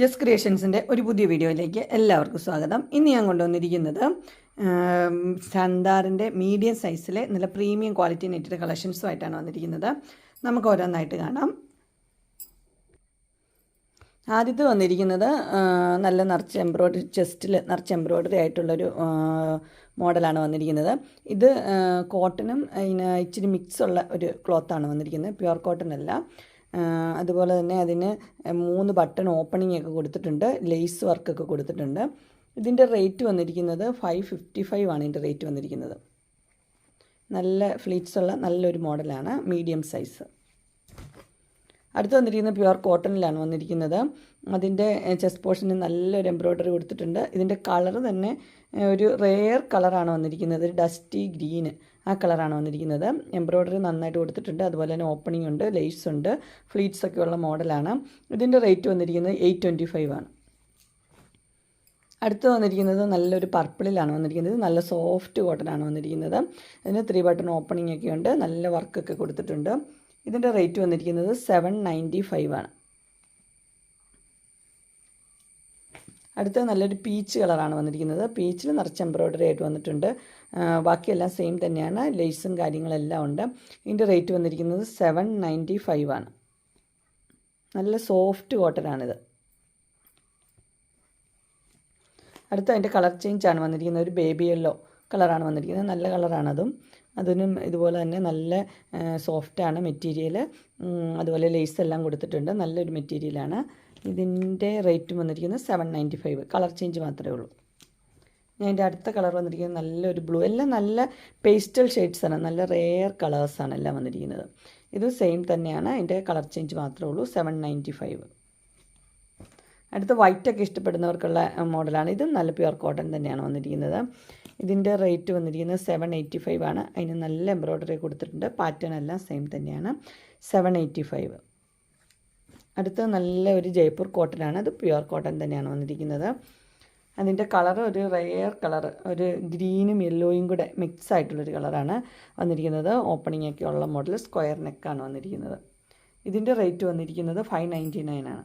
Just ക്രിയേഷൻസിന്റെ ഒരു പുതിയ വീഡിയോയിലേക്ക് എല്ലാവർക്കും സ്വാഗതം. ഇന്ന് ഞാൻ കൊണ്ടുവന്നിരിക്കുന്നത് സന്താറിന്റെ മീഡിയം സൈസിലെ നല്ല പ്രീമിയം ക്വാളിറ്റി നെറ്റഡ് കളക്ഷൻസുമായിട്ടാണ് വന്നിരിക്കുന്നത്. നമുക്ക് ഓരോന്നായിട്ട് കാണാം. ആദ്യത്തെ വന്നിരിക്കുന്നത് നല്ല നിറച്ച് എംബ്രോയ്ഡറി ചെസ്റ്റിൽ നിറച്ച് എംബ്രോയ്ഡറി ആയിട്ടുള്ളൊരു മോഡലാണ് വന്നിരിക്കുന്നത്. ഇത് കോട്ടനും ഇച്ചിരി മിക്സ് ഉള്ള ഒരു ക്ലോത്താണ് വന്നിരിക്കുന്നത്. പ്യുവർ കോട്ടൺ അല്ല. അതുപോലെ തന്നെ അതിന് മൂന്ന് ബട്ടൺ ഓപ്പണിംഗ് ഒക്കെ കൊടുത്തിട്ടുണ്ട്. ലേസ് വർക്കൊക്കെ കൊടുത്തിട്ടുണ്ട്. ഇതിന്റെ റേറ്റ് വന്നിരിക്കുന്നത് ഫൈവ് ഫിഫ്റ്റി ഫൈവ് ആണ് ഇതിന്റെ റേറ്റ് വന്നിരിക്കുന്നത്. നല്ല ഫ്ലീറ്റ്സ് ഉള്ള നല്ലൊരു മോഡലാണ് മീഡിയം സൈസ് അടുത്ത് വന്നിരിക്കുന്ന പ്യുവർ കോട്ടണിലാണ് വന്നിരിക്കുന്നത്. അതിന്റെ ചെസ്റ്റ് പോർഷന് നല്ലൊരു എംബ്രോയ്ഡറി കൊടുത്തിട്ടുണ്ട്. ഇതിന്റെ കളർ തന്നെ ഒരു റെയർ കളറാണ് വന്നിരിക്കുന്നത്. ഒരു ഡസ്റ്റി ഗ്രീന് ആ കളറാണ് വന്നിരിക്കുന്നത്. എംബ്രോയ്ഡറി നന്നായിട്ട് കൊടുത്തിട്ടുണ്ട്. അതുപോലെ തന്നെ ഓപ്പണിംഗ് ഉണ്ട് ലേസ് ഉണ്ട് ഫ്ലീറ്റ്സ് ഒക്കെ ഉള്ള മോഡലാണ്. ഇതിന്റെ റേറ്റ് വന്നിരിക്കുന്നത് എയ്റ്റ് ട്വന്റി ഫൈവ് ആണ്. അടുത്ത് വന്നിരിക്കുന്നത് നല്ലൊരു പർപ്പിളിലാണ് വന്നിരിക്കുന്നത്. നല്ല സോഫ്റ്റ് കോട്ടനാണ് വന്നിരിക്കുന്നത്. അതിന് ത്രീ ബട്ടൺ ഓപ്പണിംഗ് ഒക്കെ ഉണ്ട്. നല്ല വർക്കൊക്കെ കൊടുത്തിട്ടുണ്ട്. ഇതിന്റെ റേറ്റ് വന്നിരിക്കുന്നത് സെവൻ നയന്റി ഫൈവ് ആണ്. അടുത്തത് നല്ലൊരു പീച്ച് കളറാണ് വന്നിരിക്കുന്നത്. പീച്ചിൽ നിറച്ച് എംബ്രോയിഡറി ആയിട്ട് വന്നിട്ടുണ്ട്. ബാക്കിയെല്ലാം സെയിം തന്നെയാണ്. ലേസും കാര്യങ്ങളെല്ലാം ഉണ്ട്. ഇതിന്റെ റേറ്റ് വന്നിരിക്കുന്നത് സെവൻ നയന്റി ഫൈവ് ആണ്. നല്ല സോഫ്റ്റ് കോട്ടനാണിത് അടുത്ത അതിന്റെ കളർ ചേഞ്ച് ആണ് വന്നിരിക്കുന്നത്. ഒരു ബേബി യെല്ലോ കളറാണ് വന്നിരിക്കുന്നത്. നല്ല കളറാണ് അതും. അതിനും ഇതുപോലെ തന്നെ നല്ല സോഫ്റ്റാണ് മെറ്റീരിയൽ അതുപോലെ ലേസ് എല്ലാം കൊടുത്തിട്ടുണ്ട്. നല്ലൊരു മെറ്റീരിയലാണ് ഇതിന്റെ റേറ്റും വന്നിരിക്കുന്നത് seven ninety five colour change മാത്രമേ ഉള്ളൂ. ഞാൻ എന്റെ അടുത്ത കളർ വന്നിരിക്കുന്നത് നല്ലൊരു ബ്ലൂ എല്ലാം നല്ല പേസ്റ്റൽ ഷെയ്ഡ്സാണ് നല്ല റെയർ കളേഴ്സാണ് എല്ലാം വന്നിരിക്കുന്നത്. ഇത് സെയിം തന്നെയാണ്. അതിന്റെ കളർ ചേഞ്ച് മാത്രമേ ഉള്ളൂ. സെവൻ നയന്റി ഫൈവ് അടുത്ത വൈറ്റൊക്കെ ഇഷ്ടപ്പെടുന്നവർക്കുള്ള മോഡലാണ് ഇതും നല്ല പ്യുവർ കോട്ടൺ തന്നെയാണ് വന്നിരിക്കുന്നത്. ഇതിന്റെ റേറ്റ് വന്നിരിക്കുന്നത് സെവൻ എയ്റ്റി ഫൈവ് ആണ്. അതിന് നല്ല എംബ്രോയ്ഡറി കൊടുത്തിട്ടുണ്ട്. പാറ്റേൺ എല്ലാം സെയിം തന്നെയാണ്. സെവൻ എയ്റ്റി ഫൈവ് അടുത്ത നല്ല ഒരു ജയ്പൂർ കോട്ടനാണ്. അത് പ്യുവർ കോട്ടൺ തന്നെയാണ് വന്നിരിക്കുന്നത്. അതിന്റെ കളർ ഒരു റെയർ കളർ ഒരു ഗ്രീനും യെല്ലോയും കൂടെ മിക്സ് ആയിട്ടുള്ളൊരു കളറാണ് വന്നിരിക്കുന്നത്. ഓപ്പണിംഗ് ഒക്കെ ഉള്ള മോഡൽ സ്ക്വയർ നെക്കാണ് വന്നിരിക്കുന്നത്. ഇതിന്റെ റേറ്റ് വന്നിരിക്കുന്നത് ഫൈവ് നയന്റി നയൻ ആണ്.